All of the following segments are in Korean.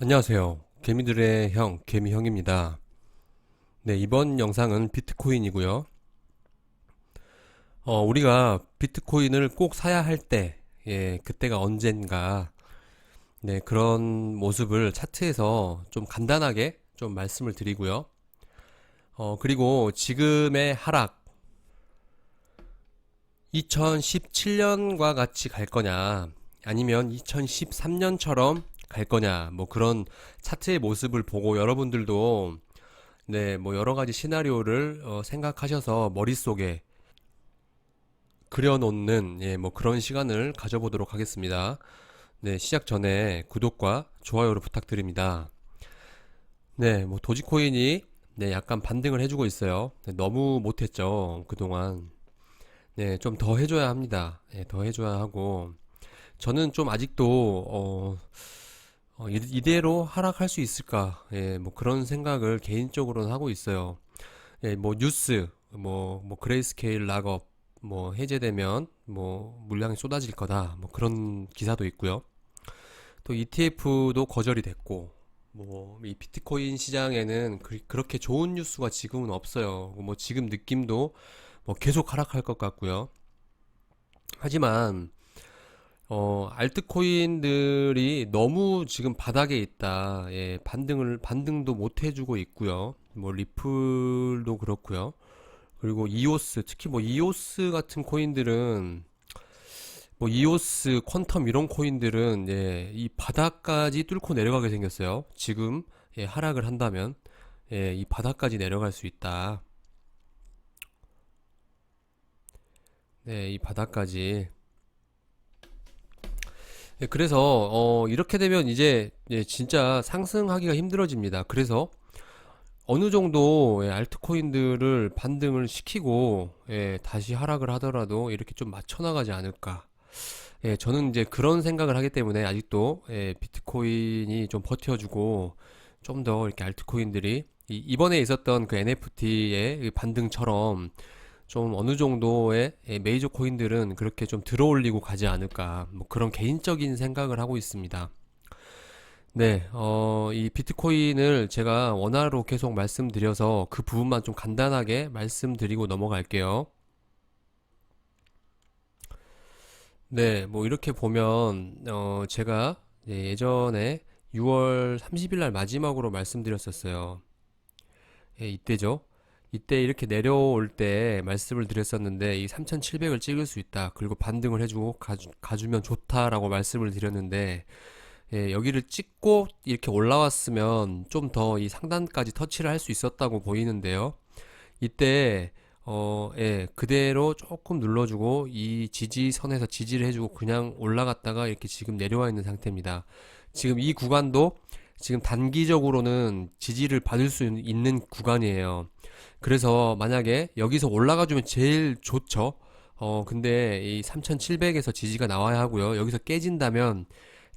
안녕하세요. 개미들의 형, 개미형입니다. 네, 이번 영상은 비트코인이고요. 어, 우리가 비트코인을 꼭 사야 할 때, 예, 그때가 언젠가, 네, 그런 모습을 차트에서 좀 간단하게 좀 말씀을 드리고요. 어, 그리고 지금의 하락, 2017년과 같이 갈 거냐, 아니면 2013년처럼 갈 거냐, 뭐 그런 차트의 모습을 보고 여러분들도 네, 뭐 여러 가지 시나리오를 어, 생각하셔서 머릿속에 그려놓는 예, 뭐 그런 시간을 가져보도록 하겠습니다. 네, 시작 전에 구독과 좋아요를 부탁드립니다. 네, 뭐 도지코인이 네, 약간 반등을 해주고 있어요. 네, 너무 못했죠, 그동안. 네, 좀 더 해줘야 합니다. 예, 더 해줘야 하고, 저는 좀 아직도, 어, 어, 이- 이대로 하락할 수 있을까? 예, 뭐 그런 생각을 개인적으로는 하고 있어요. 예, 뭐 뉴스, 뭐, 뭐 그레이스케일 락업, 뭐 해제되면 뭐 물량이 쏟아질 거다. 뭐 그런 기사도 있고요. 또 ETF도 거절이 됐고, 뭐 이 비트코인 시장에는 그, 그렇게 좋은 뉴스가 지금은 없어요. 뭐 지금 느낌도 뭐 계속 하락할 것 같고요. 하지만 어, 알트코인들이 너무 지금 바닥에 있다. 예, 반등을, 반등도 못 해주고 있고요. 뭐, 리플도 그렇고요. 그리고 이오스, 특히 뭐, 이오스 같은 코인들은, 뭐, 이오스, 퀀텀 이런 코인들은, 예, 이 바닥까지 뚫고 내려가게 생겼어요. 지금, 예, 하락을 한다면, 예, 이 바닥까지 내려갈 수 있다. 네, 이 바닥까지. 예, 그래서 어, 이렇게 되면 이제 예, 진짜 상승하기가 힘들어집니다. 그래서 어느 정도 예, 알트코인들을 반등을 시키고 예, 다시 하락을 하더라도 이렇게 좀 맞춰 나가지 않을까. 예, 저는 이제 그런 생각을 하기 때문에 아직도 예, 비트코인이 좀 버텨주고 좀 더 이렇게 알트코인들이 이, 이번에 있었던 그 NFT의 반등처럼 좀 어느 정도의 예, 메이저 코인들은 그렇게 좀 들어올리고 가지 않을까 뭐 그런 개인적인 생각을 하고 있습니다. 네, 어, 이 비트코인을 제가 원화로 계속 말씀드려서 그 부분만 좀 간단하게 말씀드리고 넘어갈게요. 네, 뭐 이렇게 보면 어, 제가 예, 예전에 6월 30일 날 마지막으로 말씀드렸었어요. 예, 이때죠. 이때 이렇게 내려올 때 말씀을 드렸었는데 이 3700을 찍을 수 있다. 그리고 반등을 해주고 가주, 가주면 좋다라고 말씀을 드렸는데 예, 여기를 찍고 이렇게 올라왔으면 좀 더 이 상단까지 터치를 할 수 있었다고 보이는데요. 이때 어, 예, 그대로 조금 눌러주고 이 지지선에서 지지를 해주고 그냥 올라갔다가 이렇게 지금 내려와 있는 상태입니다. 지금 이 구간도 지금 단기적으로는 지지를 받을 수 있는 구간이에요. 그래서 만약에 여기서 올라가 주면 제일 좋죠. 어, 근데 이 3700에서 지지가 나와야 하고요. 여기서 깨진다면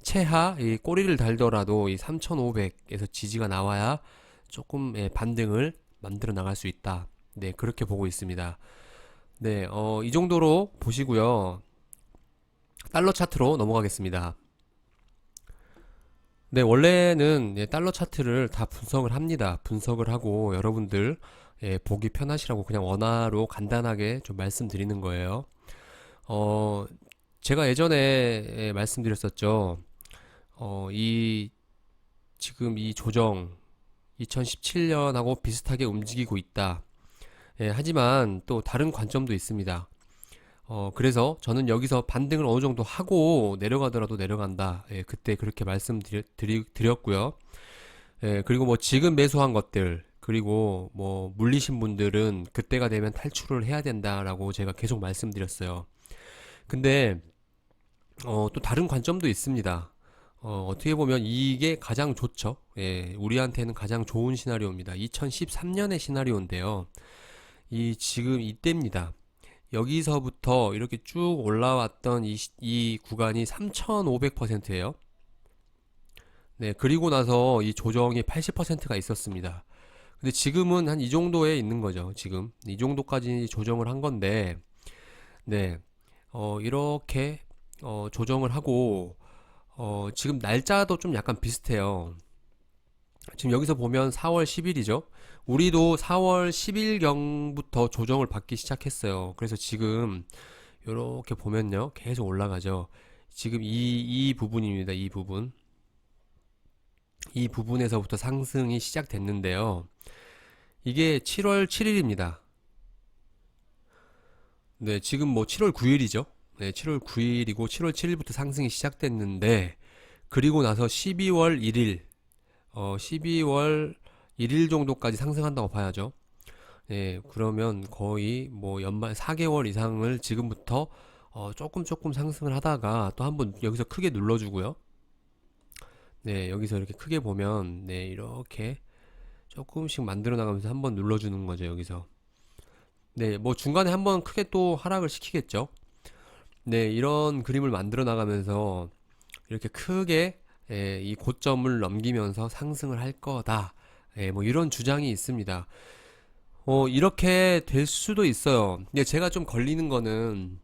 최하 이 꼬리를 달더라도 이 3500에서 지지가 나와야 조금 예, 반등을 만들어 나갈 수 있다. 네, 그렇게 보고 있습니다. 네, 어, 이 정도로 보시고요. 달러 차트로 넘어가겠습니다. 네, 원래는 예, 달러 차트를 다 분석을 합니다. 분석을 하고 여러분들 예, 보기 편하시라고 그냥 원화로 간단하게 좀 말씀드리는 거예요. 어, 제가 예전에 예, 말씀드렸었죠. 어, 이 지금 이 조정 2017년하고 비슷하게 움직이고 있다. 예, 하지만 또 다른 관점도 있습니다. 어, 그래서 저는 여기서 반등을 어느 정도 하고 내려가더라도 내려간다. 예, 그때 그렇게 말씀드렸고요. 예, 그리고 뭐 지금 매수한 것들, 그리고 뭐 물리신 분들은 그때가 되면 탈출을 해야 된다라고 제가 계속 말씀드렸어요. 근데 어, 또 다른 관점도 있습니다. 어, 어떻게 보면 이게 가장 좋죠. 예, 우리한테는 가장 좋은 시나리오입니다. 2013년의 시나리오인데요. 이 지금 이때입니다. 여기서부터 이렇게 쭉 올라왔던 이, 시- 이 구간이 3,500%예요. 네, 그리고 나서 이 조정이 80%가 있었습니다. 근데 지금은 한 이 정도에 있는 거죠. 지금 이 정도까지 조정을 한 건데, 네, 어, 이렇게 어, 조정을 하고 어, 지금 날짜도 좀 약간 비슷해요. 지금 여기서 보면 4월 10일이죠. 우리도 4월 10일경부터 조정을 받기 시작했어요. 그래서 지금 이렇게 보면요. 계속 올라가죠. 지금 이, 이 부분입니다. 이 부분. 이 부분에서부터 상승이 시작됐는데요. 이게 7월 7일입니다. 네, 지금 뭐 7월 9일이죠. 네, 7월 9일이고 7월 7일부터 상승이 시작됐는데 그리고 나서 12월 1일 어 12월 1일 정도까지 상승한다고 봐야죠. 네, 그러면 거의 뭐 연말 4개월 이상을 지금부터 어 조금 조금 상승을 하다가 또 한번 여기서 크게 눌러주고요. 네, 여기서 이렇게 크게 보면 네, 이렇게 조금씩 만들어 나가면서 한번 눌러주는 거죠, 여기서. 네, 뭐 중간에 한번 크게 또 하락을 시키겠죠. 네, 이런 그림을 만들어 나가면서 이렇게 크게 예, 이 고점을 넘기면서 상승을 할 거다. 예, 뭐 이런 주장이 있습니다. 어, 이렇게 될 수도 있어요. 근데 제가 좀 걸리는 거는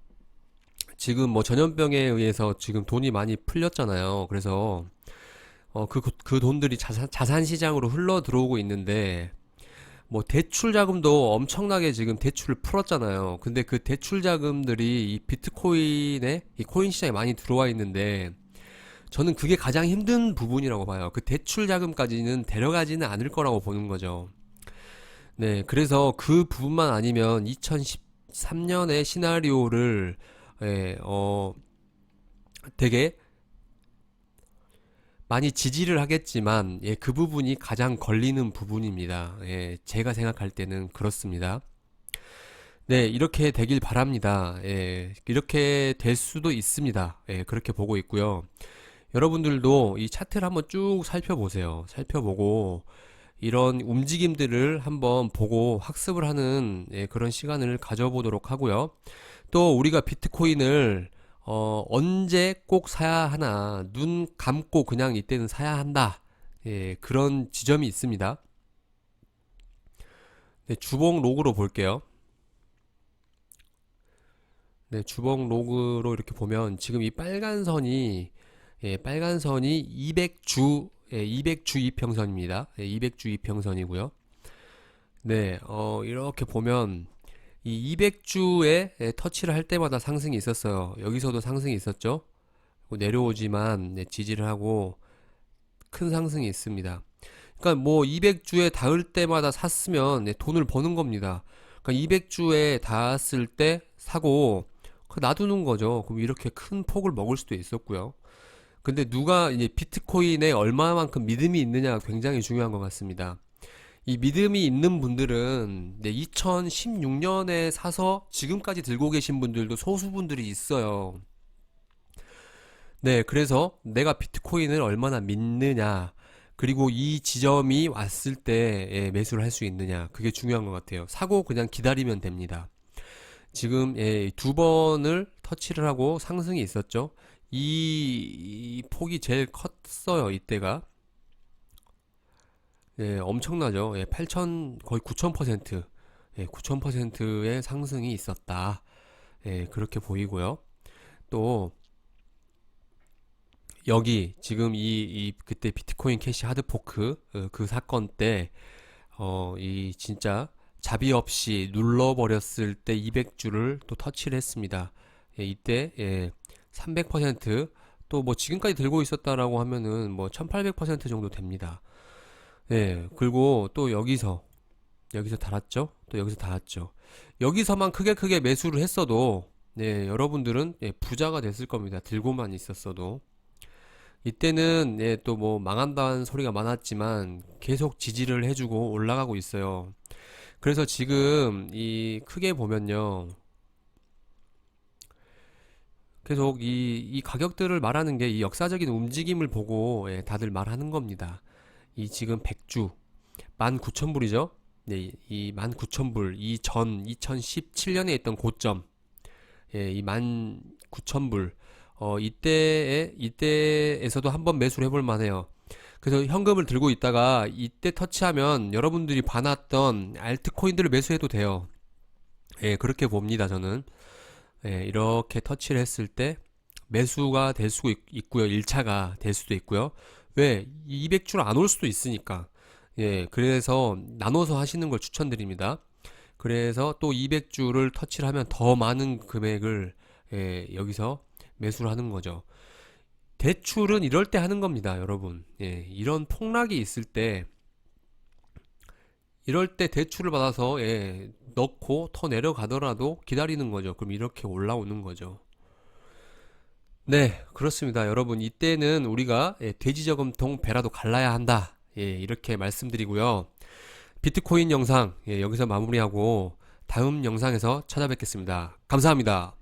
지금 뭐 전염병에 의해서 지금 돈이 많이 풀렸잖아요. 그래서 어, 그, 그 돈들이 자산, 자산 시장으로 흘러 들어오고 있는데 뭐 대출 자금도 엄청나게 지금 대출을 풀었잖아요. 근데 그 대출 자금들이 이 비트코인에 이 코인 시장에 많이 들어와 있는데 저는 그게 가장 힘든 부분이라고 봐요. 그 대출 자금까지는 데려가지는 않을 거라고 보는 거죠. 네, 그래서 그 부분만 아니면 2013년의 시나리오를 예, 어 되게 많이 지지를 하겠지만 예, 그 부분이 가장 걸리는 부분입니다. 예, 제가 생각할 때는 그렇습니다. 네, 이렇게 되길 바랍니다. 예, 이렇게 될 수도 있습니다. 예, 그렇게 보고 있고요. 여러분들도 이 차트를 한번 쭉 살펴보세요. 살펴보고 이런 움직임들을 한번 보고 학습을 하는 예, 그런 시간을 가져보도록 하고요. 또 우리가 비트코인을 어, 언제 꼭 사야 하나, 눈 감고 그냥 이때는 사야 한다. 예, 그런 지점이 있습니다. 네, 주봉 로그로 볼게요. 네, 주봉 로그로 이렇게 보면 지금 이 빨간 선이 예, 빨간 선이 200주 예, 200주 이평선입니다. 예, 200주 이평선이고요. 네, 어, 이렇게 보면 이 200주에 터치를 할 때마다 상승이 있었어요. 여기서도 상승이 있었죠. 내려오지만 네, 지지를 하고 큰 상승이 있습니다. 그러니까 뭐 200주에 닿을 때마다 샀으면 네, 돈을 버는 겁니다. 그러니까 200주에 닿았을 때 사고 놔두는 거죠. 그럼 이렇게 큰 폭을 먹을 수도 있었고요. 근데 누가 이제 비트코인에 얼마만큼 믿음이 있느냐가 굉장히 중요한 것 같습니다. 이 믿음이 있는 분들은 네, 2016년에 사서 지금까지 들고 계신 분들도 소수분들이 있어요. 네, 그래서 내가 비트코인을 얼마나 믿느냐, 그리고 이 지점이 왔을 때 예, 매수를 할 수 있느냐, 그게 중요한 것 같아요. 사고 그냥 기다리면 됩니다. 지금 예, 두 번을 터치를 하고 상승이 있었죠. 이, 이 폭이 제일 컸어요, 이때가. 예, 엄청나죠. 예, 8천, 거의 9,000%, 예, 9,000%의 상승이 있었다. 예, 그렇게 보이고요. 또, 여기, 지금 이, 이, 그때 비트코인 캐시 하드포크, 어, 그 사건 때, 어, 이, 진짜, 자비 없이 눌러버렸을 때 200주를 또 터치를 했습니다. 예, 이때, 예, 300%또 뭐 지금까지 들고 있었다라고 하면은 뭐 1800% 정도 됩니다. 네, 그리고 또 여기서 여기서 달았죠? 또 여기서 달았죠. 여기서만 크게 크게 매수를 했어도 네, 여러분들은 예, 부자가 됐을 겁니다. 들고만 있었어도. 이때는 예, 또 뭐 망한다는 소리가 많았지만 계속 지지를 해주고 올라가고 있어요. 그래서 지금 이 크게 보면요. 계속 이, 이 가격들을 말하는 게 이 역사적인 움직임을 보고 예, 다들 말하는 겁니다. 이 지금 100주 19,000불이죠. 네, 이 19,000불 이 전 2017년에 있던 고점 예, 이 19,000불 어 이때에 이때에서도 한번 매수를 해볼 만해요. 그래서 현금을 들고 있다가 이때 터치하면 여러분들이 봐놨던 알트코인들을 매수해도 돼요. 예, 그렇게 봅니다, 저는. 예, 이렇게 터치를 했을 때 매수가 될 수도 있, 고요 1차가 될 수도 있고요. 왜? 200주를 안올 수도 있으니까. 예, 그래서 나눠서 하시는 걸 추천드립니다. 그래서 또 200주를 터치를 하면 더 많은 금액을 예, 여기서 매수를 하는 거죠. 대출은 이럴 때 하는 겁니다, 여러분. 예, 이런 폭락이 있을 때 이럴 때 대출을 받아서 예, 넣고 더 내려가더라도 기다리는 거죠. 그럼 이렇게 올라오는 거죠. 네, 그렇습니다. 여러분, 이때는 우리가 예, 돼지저금통 배라도 갈라야 한다. 예, 이렇게 말씀드리고요. 비트코인 영상 예, 여기서 마무리하고 다음 영상에서 찾아뵙겠습니다. 감사합니다.